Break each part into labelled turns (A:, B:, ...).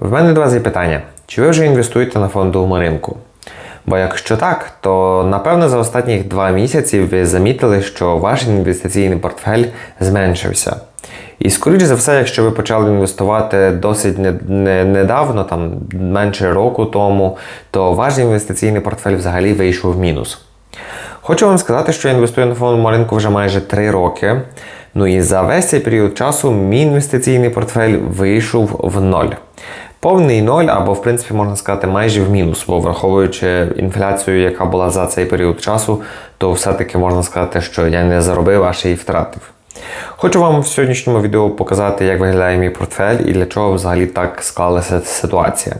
A: В мене до вас є питання: чи ви вже інвестуєте на фондовому ринку? Бо якщо так, то напевно за останні два місяці ви замітили, що ваш інвестиційний портфель зменшився. І скоріш за все, якщо ви почали інвестувати досить не- не- недавно, там менше року тому, то ваш інвестиційний портфель взагалі вийшов в мінус. Хочу вам сказати, що я інвестую на фондовому ринку вже майже 3 роки. Ну і за весь цей період часу мій інвестиційний портфель вийшов в ноль. Повний ноль, або, в принципі, можна сказати, майже в мінус, бо враховуючи інфляцію, яка була за цей період часу, то все-таки можна сказати, що я не заробив, а ще й втратив. Хочу вам в сьогоднішньому відео показати, як виглядає мій портфель і для чого взагалі так склалася ситуація.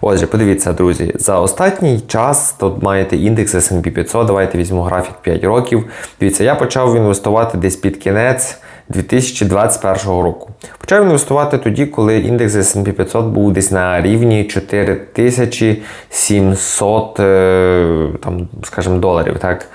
A: Отже, подивіться, друзі, за останній час тут маєте індекс S&P 500, давайте візьму графік 5 років. Дивіться, я почав інвестувати десь під кінець 2021 року. Почав інвестувати тоді, коли індекс S&P 500 був десь на рівні 4700 е, там, скажімо, доларів. Так?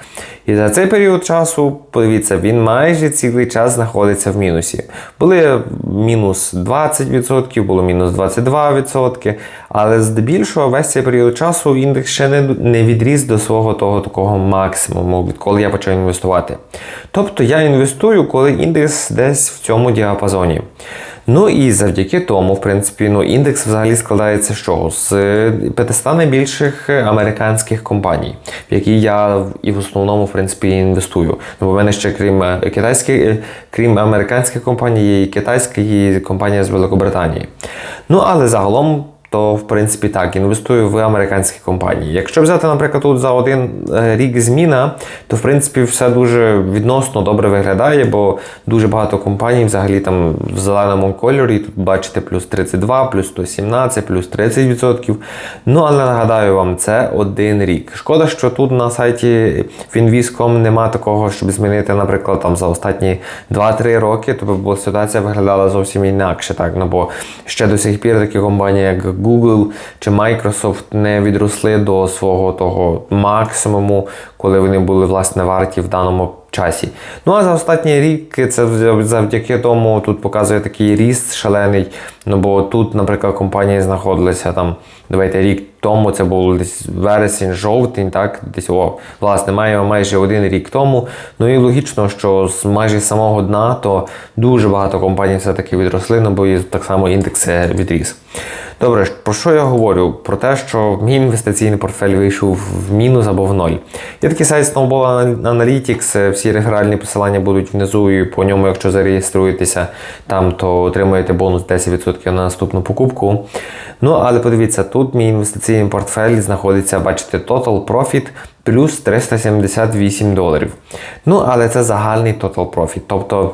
A: І за цей період часу, подивіться, він майже цілий час знаходиться в мінусі. Були мінус 20%, було мінус 22%, але здебільшого весь цей період часу індекс ще не, не відріс до свого того такого максимуму, відколи я почав інвестувати. Тобто я інвестую, коли індекс десь в цьому діапазоні. Ну і завдяки тому, в принципі, ну, індекс взагалі складається чого? З е, 500 найбільших американських компаній, в які я і в основному, в принципі, інвестую. Ну, бо мене ще крім е, китайських, е, крім американських компаній, є і китайська, і компанія з Великобританії. Ну, але загалом. То, в принципі, так, інвестую в американські компанії. Якщо взяти, наприклад, тут за один е, рік зміна, то в принципі все дуже відносно добре виглядає, бо дуже багато компаній взагалі там в зеленому кольорі. Тут бачите плюс 32, плюс 117, плюс 30%. Ну, але нагадаю вам, це один рік. Шкода, що тут на сайті Finviz.com нема такого, щоб змінити, наприклад, там за останні 2-3 роки, то бо ситуація виглядала зовсім інакше. Так? Ну, бо ще до сих пір такі компанії, як Google чи Microsoft не відросли до свого того максимуму, коли вони були власне варті в даному часі. Ну а за останній рік це завдяки тому тут показує такий ріст шалений. Ну бо тут, наприклад, компанії знаходилися там, давайте рік тому, це був десь вересень, жовтень, так, десь о, власне, маємо майже один рік тому. Ну і логічно, що з майже самого дна то дуже багато компаній все-таки відросли, ну бо і так само індекс е, відріс. Добре, про що я говорю? Про те, що мій інвестиційний портфель вийшов в мінус або в ноль. Є такий сайт Snowball Analytics, е, всі реферальні посилання будуть внизу, і по ньому, якщо зареєструєтеся там, то отримаєте бонус 10% на наступну покупку. Ну, але подивіться, тут мій інвестиційний портфель знаходиться, бачите, Total Profit плюс 378 доларів. Ну, але це загальний Total Profit, тобто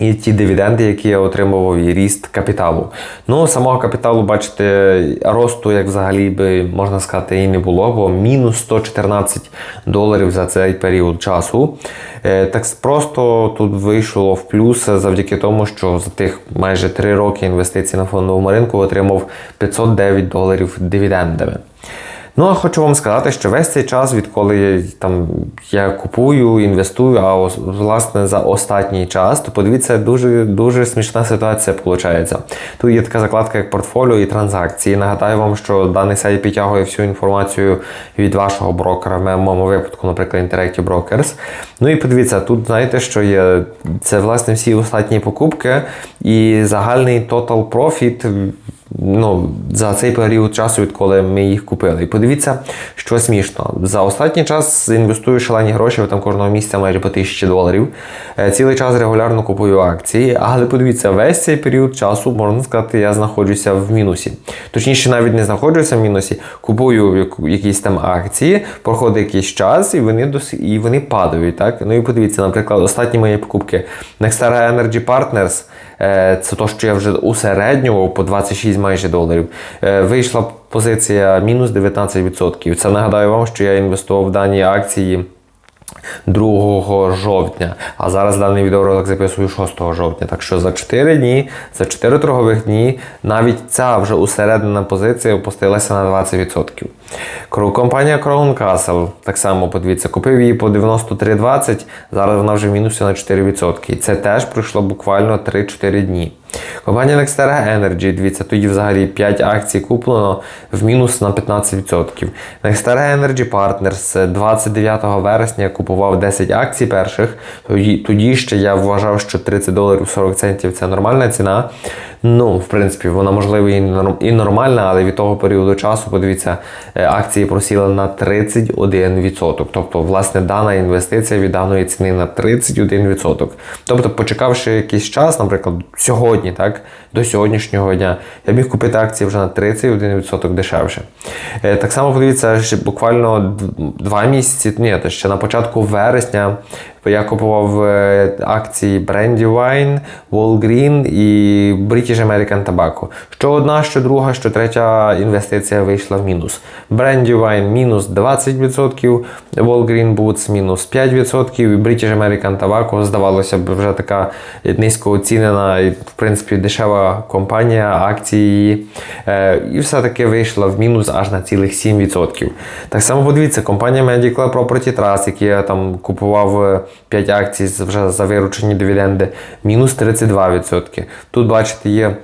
A: і ті дивіденди, які я отримував, і ріст капіталу. Ну, самого капіталу, бачите, росту, як взагалі би можна сказати, і не було, бо мінус 114 доларів за цей період часу. Е, Так просто тут вийшло в плюс завдяки тому, що за тих майже 3 роки інвестицій на фондовому ринку отримав 509 доларів дивідендами. Ну, а хочу вам сказати, що весь цей час, відколи я, там, я купую, інвестую, а власне за останній час, то подивіться, дуже, дуже смішна ситуація виходить. Тут є така закладка, як портфоліо і транзакції. Нагадаю вам, що даний сайт підтягує всю інформацію від вашого брокера, в моєму випадку, наприклад, Interactive Brokers. Ну і подивіться, тут знаєте, що є це власне всі останні покупки і загальний total profit ну, за цей період часу, відколи ми їх купили. І подивіться, що смішно. За останній час інвестую шалені гроші, там кожного місяця майже по 1000 доларів. Е, Цілий час регулярно купую акції, але подивіться, весь цей період часу, можна сказати, я знаходжуся в мінусі. Точніше, навіть не знаходжуся в мінусі, купую якісь там акції, проходить якийсь час, і вони дос... і вони падають. Так? Ну і подивіться, наприклад, останні мої покупки Nextera Energy Partners. Е, Це то, що я вже усереднював по 26 майже доларів. Е, Вийшла позиція мінус 19%. Це нагадаю вам, що я інвестував в дані акції 2 жовтня, а зараз даний відеоролик записую 6 жовтня. Так що за 4 дні, за 4 торгових дні, навіть ця вже усередина позиція опустилася на 20%. Компанія Crown Castle, так само подивіться, купив її по 93,20, зараз вона вже в мінусі на 4%. І це теж пройшло буквально 3-4 дні. Компанія Nextera Energy, дивіться, тоді взагалі 5 акцій куплено в мінус на 15%. Nextera Energy Partners 29 вересня я купував 10 акцій перших. Тоді, тоді ще я вважав, що 30 доларів 40 центів це нормальна ціна. Ну, в принципі, вона можливо і нормальна, але від того періоду часу, подивіться, е, акції просіли на 31%. Тобто, власне, дана інвестиція від даної ціни на 31%. Тобто, почекавши якийсь час, наприклад, сьогодні, так, до сьогоднішнього дня, я міг купити акції вже на 31% дешевше. Е, Так само подивіться, буквально д- два місяці, ні, ще на початку вересня я купував е, акції Brandywine, Walgreen і British American Tobacco. Що одна, що друга, що третя інвестиція вийшла в мінус. Brandywine мінус 20%, Walgreen Boots мінус 5%, і British American Tobacco, здавалося б, вже така низько оцінена і, в принципі, дешева компанія, акції. Е, І все-таки вийшла в мінус аж на цілих 7%. Так само подивіться, компанія Medical Property Trust, які я там купував е, 5 акцій вже за виручені дивіденди, мінус 32%. Тут, бачите, є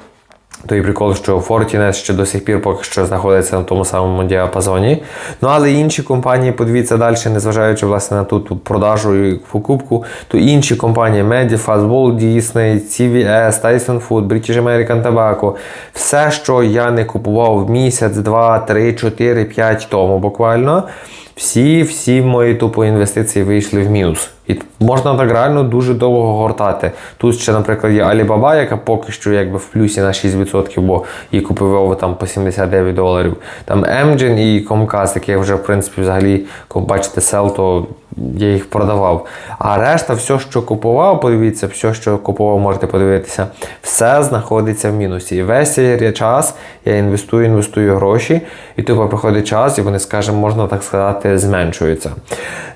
A: той прикол, що Fortinet ще до сих пір поки що знаходиться на тому самому діапазоні. Ну але інші компанії, подивіться далі, незважаючи власне на ту, продажу і покупку, то інші компанії Medifast, Walt Disney, CVS, Tyson Food, British American Tobacco, все, що я не купував місяць, два, три, чотири, п'ять тому буквально. Всі, всі мої тупо інвестиції вийшли в мінус. І можна так реально дуже довго гортати. Тут ще, наприклад, є Alibaba, яка поки що якби в плюсі на 6%, бо її купив там по 79 доларів. Там Amgen і Comcast, які вже, в принципі, взагалі, як бачите, сел, то я їх продавав. А решта, все, що купував, подивіться, все, що купував, можете подивитися, все знаходиться в мінусі. І весь цей час я інвестую, інвестую гроші, і тупо приходить час, і вони, скажімо, можна так сказати, зменшуються.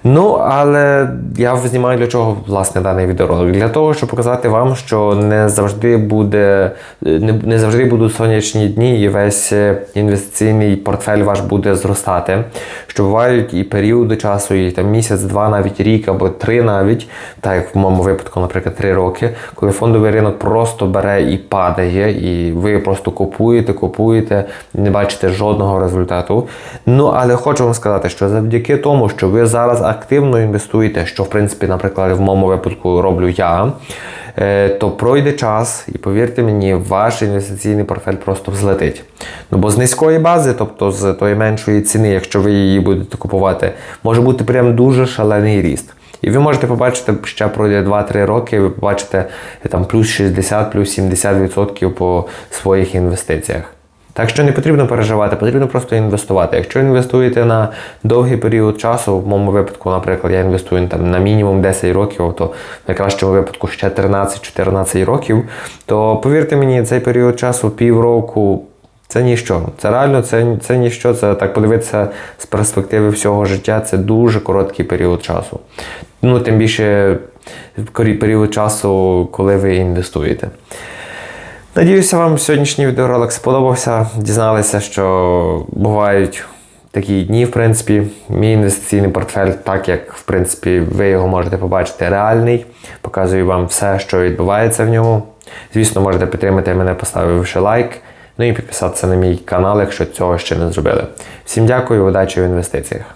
A: Ну, але я знімаю для чого власне даний відеоролик? Для того, щоб показати вам, що не завжди буде, не, не завжди будуть сонячні дні, і весь е, інвестиційний портфель ваш буде зростати. Що бувають і періоди часу, і там місяць, два, навіть рік або три навіть, так як в моєму випадку, наприклад, три роки, коли фондовий ринок просто бере і падає, і ви просто купуєте, купуєте, не бачите жодного результату. Ну, але хочу вам сказати, що завдяки тому, що ви зараз активно інвестуєте, що в принципі, наприклад, в моєму випадку роблю я. Е, То пройде час, і повірте мені, ваш інвестиційний портфель просто взлетить. Ну бо з низької бази, тобто з тої меншої ціни, якщо ви її будете купувати, може бути прям дуже шалений ріст. І ви можете побачити, ще пройде 2-3 роки, ви побачите е, там плюс 60, плюс 70% по своїх інвестиціях. Так що не потрібно переживати, потрібно просто інвестувати. Якщо інвестуєте на довгий період часу, в моєму випадку, наприклад, я інвестую там, на мінімум 10 років, то в найкращому випадку ще 13-14 років, то повірте мені, цей період часу, півроку. Це ніщо. Це реально, це, це ніщо. Це так подивитися з перспективи всього життя. Це дуже короткий період часу. Ну, тим більше період часу, коли ви інвестуєте. Надіюся, вам сьогоднішній відеоролик сподобався. Дізналися, що бувають такі дні, в принципі. Мій інвестиційний портфель, так як в принципі ви його можете побачити, реальний. Показую вам все, що відбувається в ньому. Звісно, можете підтримати мене, поставивши лайк. Ну і підписатися на мій канал, якщо цього ще не зробили. Всім дякую, удачі в інвестиціях.